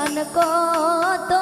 জান কত